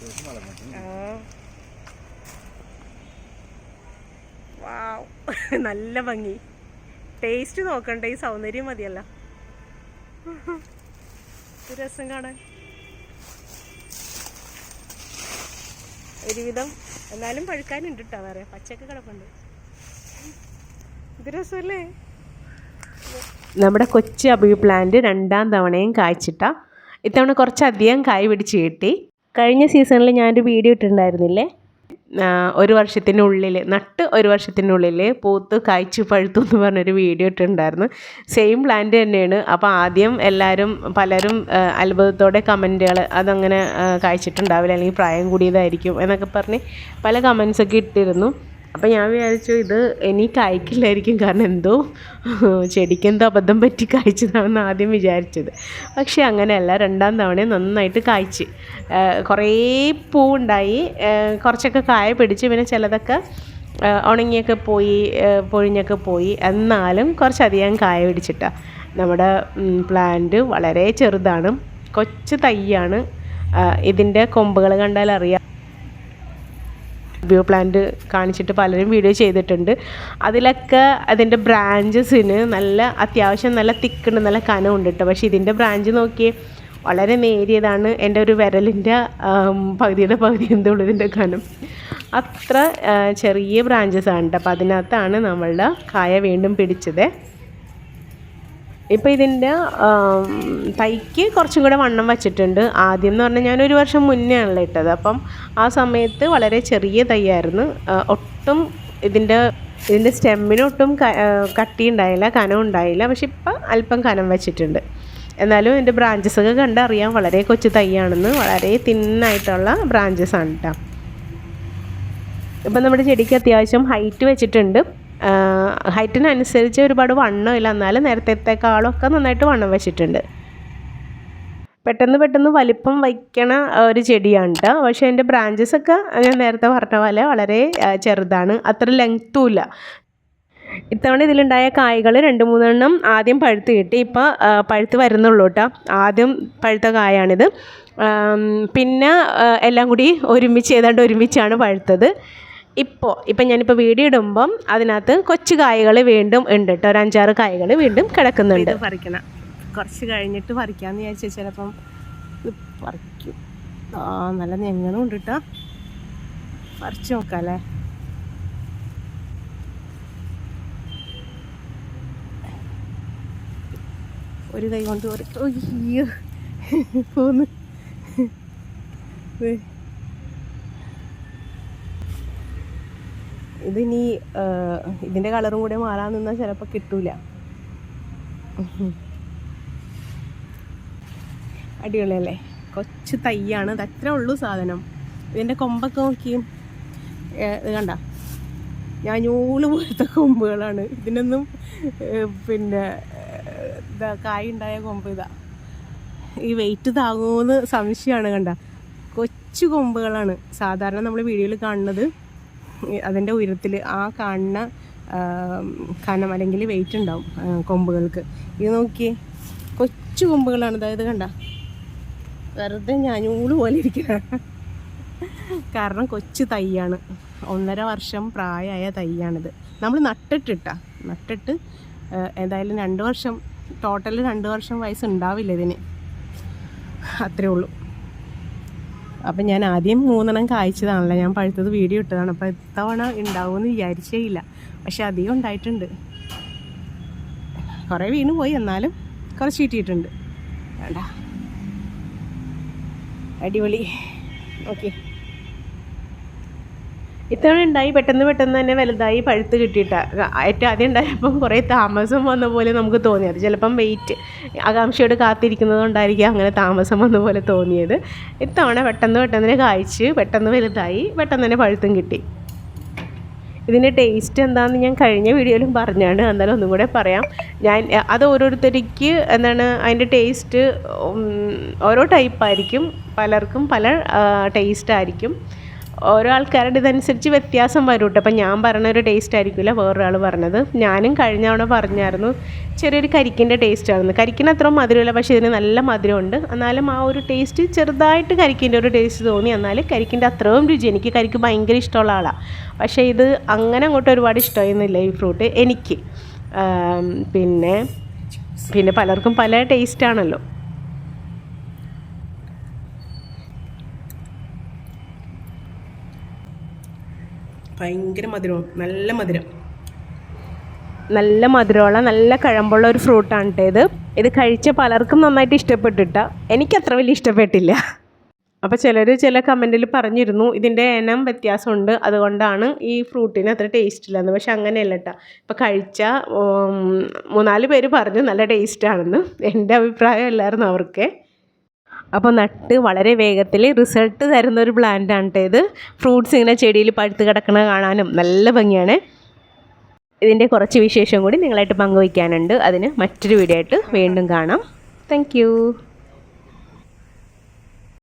നല്ല ഭംഗി. ടേസ്റ്റ് നോക്കണ്ട ഈ സൗന്ദര്യം മതിയല്ല. രസം കാണാൻ. ഒരുവിധം എന്നാലും പഴുക്കാനുണ്ട് കേട്ടോ വേറെ പച്ചക്ക് കിടപ്പുണ്ട്. ഇത് രസമല്ലേ നമ്മുടെ കൊച്ചു അബി പ്ലാന്റ് രണ്ടാം തവണയും കായ്ച്ചിട്ട. ഇത്തവണ കുറച്ചധികം കായ് പിടിച്ച് കിട്ടി. കഴിഞ്ഞ സീസണിൽ ഞാനൊരു വീഡിയോ ഇട്ടിട്ടുണ്ടായിരുന്നില്ലേ? ഒരു വർഷത്തിനുള്ളിൽ നട്ട് ഒരു വർഷത്തിനുള്ളിൽ പൂത്ത് കായ്ച്ചു പഴുത്തു എന്ന് പറഞ്ഞൊരു വീഡിയോ ഇട്ടിട്ടുണ്ടായിരുന്നു. സെയിം പ്ലാന്റ് തന്നെയാണ്. അപ്പോൾ ആദ്യം എല്ലാവരും പലരും അത്ഭുതത്തോടെ കമന്റുകൾ അതങ്ങനെ കായ്ച്ചിട്ടുണ്ടാവില്ല. അല്ലെങ്കിൽ പ്രായം കൂടിയതായിരിക്കും എന്നൊക്കെ പറഞ്ഞ് പല കമൻസൊക്കെ ഇട്ടിരുന്നു. അപ്പോൾ ഞാൻ വിചാരിച്ചു ഇത് ഇനി കായ്ക്കില്ലായിരിക്കും. കാരണം എന്തോ ചെടിക്ക് എന്തോ അബദ്ധം പറ്റി കായ്ച്ചതാണെന്ന് ആദ്യം വിചാരിച്ചത്. പക്ഷേ അങ്ങനെയല്ല രണ്ടാം തവണ നന്നായിട്ട് കായ്ച്ച്. കുറേ പൂവുണ്ടായി. കുറച്ചൊക്കെ കായ പിടിച്ച് പിന്നെ ചിലതൊക്കെ ഉണങ്ങിയൊക്കെ പോയി പൊഴിഞ്ഞൊക്കെ പോയി. എന്നാലും കുറച്ചധികം കായ പിടിച്ചിട്ടാണ് നമ്മുടെ പ്ലാന്റ് വളരെ ചെറുതാണ്. കൊച്ചു തൈയാണ്. ഇതിന്റെ കൊമ്പുകൾ കണ്ടാൽ അറിയാം വ്യൂ പ്ലാന്റ് കാണിച്ചിട്ട് പലരും വീഡിയോ ചെയ്തിട്ടുണ്ട്. അതിലൊക്കെ അതിന്റെ ബ്രാഞ്ചസിന് നല്ല അത്യാവശ്യം നല്ല തിക്കുണ്ട് നല്ല കനം ഉണ്ട് കേട്ടോ പക്ഷേ ഇതിന്റെ ബ്രാഞ്ച് നോക്കിയേ വളരെ നേരിയതാണ് എന്റെ ഒരു വിരലിന്റെ പകുതിയുടെ പകുതി എന്തുള്ളൂ ഇതിന്റെ കനം. അത്ര ചെറിയ ബ്രാഞ്ചസ് ആണ് കേട്ടോ അപ്പോൾ അതിനകത്താണ് നമ്മളുടെ കായ വീണ്ടും പിടിച്ചത്. ഇപ്പോൾ ഇതിന്റെ തൈക്ക് കുറച്ചും കൂടെ വണ്ണം വച്ചിട്ടുണ്ട്. ആദ്യം എന്ന് പറഞ്ഞാൽ ഞാനൊരു വർഷം മുന്നേ ആണല്ലോ ഇട്ടത്. അപ്പം ആ സമയത്ത് വളരെ ചെറിയ തൈയായിരുന്നു. ഒട്ടും ഇതിന്റെ ഇതിന്റെ സ്റ്റെമ്മിനൊട്ടും കട്ടി ഉണ്ടായില്ല കനം ഉണ്ടായില്ല. പക്ഷെ ഇപ്പം അല്പം കനം വെച്ചിട്ടുണ്ട്. എന്നാലും ഇതിന്റെ ബ്രാഞ്ചസ് ഒക്കെ കണ്ടറിയാം. വളരെ കൊച്ചു തൈയാണെന്ന്. വളരെ തിന്നായിട്ടുള്ള ബ്രാഞ്ചസ് ആണ് കേട്ടോ ഇപ്പം നമ്മുടെ ചെടിക്ക് അത്യാവശ്യം ഹൈറ്റ് വെച്ചിട്ടുണ്ട്. ഹൈറ്റിനനുസരിച്ച് ഒരുപാട് വണ്ണമില്ല എന്നാലും നേരത്തേക്കാളും ഒക്കെ നന്നായിട്ട് വണ്ണം വെച്ചിട്ടുണ്ട്. പെട്ടെന്ന് പെട്ടെന്ന് വലിപ്പം വയ്ക്കണ ഒരു ചെടിയാണ് കേട്ടോ പക്ഷേ അതിന്റെ ബ്രാഞ്ചസ് ഒക്കെ ഞാൻ നേരത്തെ പറഞ്ഞ പോലെ വളരെ ചെറുതാണ്. അത്ര ലെങ്ത്തും ഇല്ല. ഇത്തവണ ഇതിലുണ്ടായ കായകൾ രണ്ട് മൂന്നെണ്ണം ആദ്യം പഴുത്ത് കിട്ടി. ഇപ്പോൾ പഴുത്ത് വരുന്നുള്ളൂ കേട്ടോ ആദ്യം പഴുത്ത കായാണിത്. പിന്നെ എല്ലാം കൂടി ഒരുമിച്ച് ഏതാണ്ട് ഒരുമിച്ചാണ് പഴുത്തത്. ഇപ്പോൾ ഇപ്പം ഞാനിപ്പോൾ വീടി ഇടുമ്പം അതിനകത്ത് കൊച്ചു കായകൾ വീണ്ടും ഉണ്ട് കേട്ടോ ഒരു അഞ്ചാറ് കായകൾ വീണ്ടും കിടക്കുന്നുണ്ട്. പറിക്കണം. കുറച്ച് കഴിഞ്ഞിട്ട് പറിക്കാമെന്ന് വിചാരിച്ചു ചിലപ്പം പറിക്കും. ആ നല്ല ഞങ്ങളും ഉണ്ട് കേട്ടോ പറിച്ച് നോക്കാം അല്ലേ ഒരു കൈ കൊണ്ട് ഒരു പോന്ന്. ഇതിനി ഇതിന്റെ കളറും കൂടെ മാറാൻ നിന്നാൽ ചിലപ്പോൾ കിട്ടൂല. അടിപൊളിയല്ലേ? കൊച്ചു തയ്യാണ് ഇത് ഉള്ളൂ സാധനം. ഇതിന്റെ കൊമ്പൊക്കെ നോക്കി. ഏ, ഇത് കണ്ട? ഞാൻ ഞൂൽ പോലത്തെ കൊമ്പുകളാണ്. ഇതിനൊന്നും പിന്നെ ഇതാ കായ ഉണ്ടായ കൊമ്പ് ഇതാ. ഈ വെയിറ്റ് താങ്ങുമെന്ന് സംശയമാണ് കണ്ട. കൊച്ചു കൊമ്പുകളാണ് സാധാരണ നമ്മൾ വീഡിയോയിൽ കാണുന്നത്. അതിന്റെ ഉയരത്തിൽ ആ കാണുന്ന കനം അല്ലെങ്കിൽ വെയിറ്റ് ഉണ്ടാവും കൊമ്പുകൾക്ക്. ഇത് നോക്കിയേ കൊച്ചു കൊമ്പുകളാണ്. അതായത് കണ്ട. വെറുതെ ഞാനൂൾ പോലെ ഇരിക്കുക കാരണം കൊച്ചു തൈയാണ്. ഒന്നര വർഷം പ്രായമായ തൈയാണിത്. നമ്മൾ നട്ടിട്ടിട്ട. നട്ടിട്ട് എന്തായാലും രണ്ട് വർഷം ടോട്ടൽ രണ്ട് വർഷം വയസ്സുണ്ടാവില്ല ഇതിന്. അത്രേ ഉള്ളൂ. അപ്പം ഞാൻ ആദ്യം മൂന്നെണ്ണം കായ്ച്ചതാണല്ലോ. ഞാൻ പഴുത്തത് വീഡിയോ ഇട്ടതാണ്. അപ്പോൾ ഇത്തവണ ഉണ്ടാവുമെന്ന് വിചാരിച്ചേ ഇല്ല. പക്ഷെ അധികം ഉണ്ടായിട്ടുണ്ട്. കുറേ വീണ് പോയി. എന്നാലും കുറച്ച് കിട്ടിയിട്ടുണ്ട്. വേണ്ട. അടിപൊളി. ഓക്കെ ഇത്തവണ ഉണ്ടായി പെട്ടെന്ന് പെട്ടെന്ന് തന്നെ വലുതായി പഴുത്ത് കിട്ടിയിട്ട. ഏറ്റവും ആദ്യം ഉണ്ടായപ്പം കുറേ താമസം വന്ന പോലെ നമുക്ക് തോന്നിയത്. ചിലപ്പം വെയിറ്റ് ആകാംക്ഷയോട് കാത്തിരിക്കുന്നത് കൊണ്ടായിരിക്കും അങ്ങനെ താമസം വന്ന പോലെ തോന്നിയത്. ഇത്തവണ പെട്ടെന്ന് പെട്ടെന്ന് തന്നെ കായ്ച്ച് പെട്ടെന്ന് വലുതായി പെട്ടെന്ന് തന്നെ പഴുത്തും കിട്ടി. ഇതിന്റെ ടേസ്റ്റ് എന്താണെന്ന് ഞാൻ കഴിഞ്ഞ വീഡിയോയിലും പറഞ്ഞാണ്. എന്നാലും ഒന്നും കൂടെ പറയാം. ഞാൻ അത് ഓരോരുത്തർക്ക് എന്താണ് അതിന്റെ ടേസ്റ്റ് ഓരോ ടൈപ്പായിരിക്കും പലർക്കും പല ടേസ്റ്റ് ആയിരിക്കും. ഓരോ ആൾക്കാരുടെ ഇതനുസരിച്ച് വ്യത്യാസം വരും കേട്ടോ അപ്പം ഞാൻ പറഞ്ഞ ഒരു ടേസ്റ്റ് ആയിരിക്കില്ല വേറൊരാൾ പറഞ്ഞത്. ഞാനും കഴിഞ്ഞ തവണ പറഞ്ഞായിരുന്നു ചെറിയൊരു കരിക്കിന്റെ ടേസ്റ്റ് ആയിരുന്നു കരിക്കിന് അത്ര മധുരമില്ല പക്ഷേ ഇതിന് നല്ല മധുരമുണ്ട്. എന്നാലും ആ ഒരു ടേസ്റ്റ് ചെറുതായിട്ട് കരിക്കിന്റെ ഒരു ടേസ്റ്റ് തോന്നി. എന്നാൽ കരിക്കിന്റെ അത്രയും രുചി. എനിക്ക് കരിക്ക് ഭയങ്കര ഇഷ്ടമുള്ള ആളാണ് പക്ഷേ ഇത് അങ്ങനെ അങ്ങോട്ട് ഒരുപാട് ഇഷ്ടമായിരുന്നില്ല ഈ ഫ്രൂട്ട് എനിക്ക്. പിന്നെ പിന്നെ പലർക്കും പല ടേസ്റ്റ് ഭയങ്കര മധുരവും നല്ല മധുരം. നല്ല മധുരമുള്ള നല്ല കഴമ്പുള്ള ഒരു ഫ്രൂട്ടാണ് കേട്ടോ ഇത്. ഇത് കഴിച്ച പലർക്കും നന്നായിട്ട് ഇഷ്ടപ്പെട്ടിട്ട. എനിക്ക് അത്ര വലിയ ഇഷ്ടപ്പെട്ടില്ല. അപ്പോൾ ചിലർ ചില കമന്റിൽ പറഞ്ഞിരുന്നു ഇതിന്റെ ഇനം വ്യത്യാസമുണ്ട്. അതുകൊണ്ടാണ് ഈ ഫ്രൂട്ടിന് അത്ര ടേസ്റ്റ് ഇല്ലെന്ന്. പക്ഷെ അങ്ങനെയല്ല കേട്ടോ ഇപ്പോൾ കഴിച്ച മൂന്നാൽ പേര് പറഞ്ഞു നല്ല ടേസ്റ്റ് ആണെന്ന്. എന്റെ അഭിപ്രായം അല്ലായിരുന്നു അവർക്ക്. അപ്പോൾ നട്ട് വളരെ വേഗത്തിൽ റിസൾട്ട് തരുന്ന ഒരു പ്ലാന്റ് ആണ് ഇത് ഫ്രൂട്ട്സ് ഇങ്ങനെ ചെടിയിൽ പഴുത്ത് കിടക്കണ കാണാനും നല്ല ഭംഗിയാണ്. ഇതിന്റെ കുറച്ച് വിശേഷം കൂടി നിങ്ങളായിട്ട് പങ്കുവയ്ക്കാനുണ്ട്. അതിന് മറ്റൊരു വീഡിയോ ആയിട്ട് വീണ്ടും കാണാം. താങ്ക്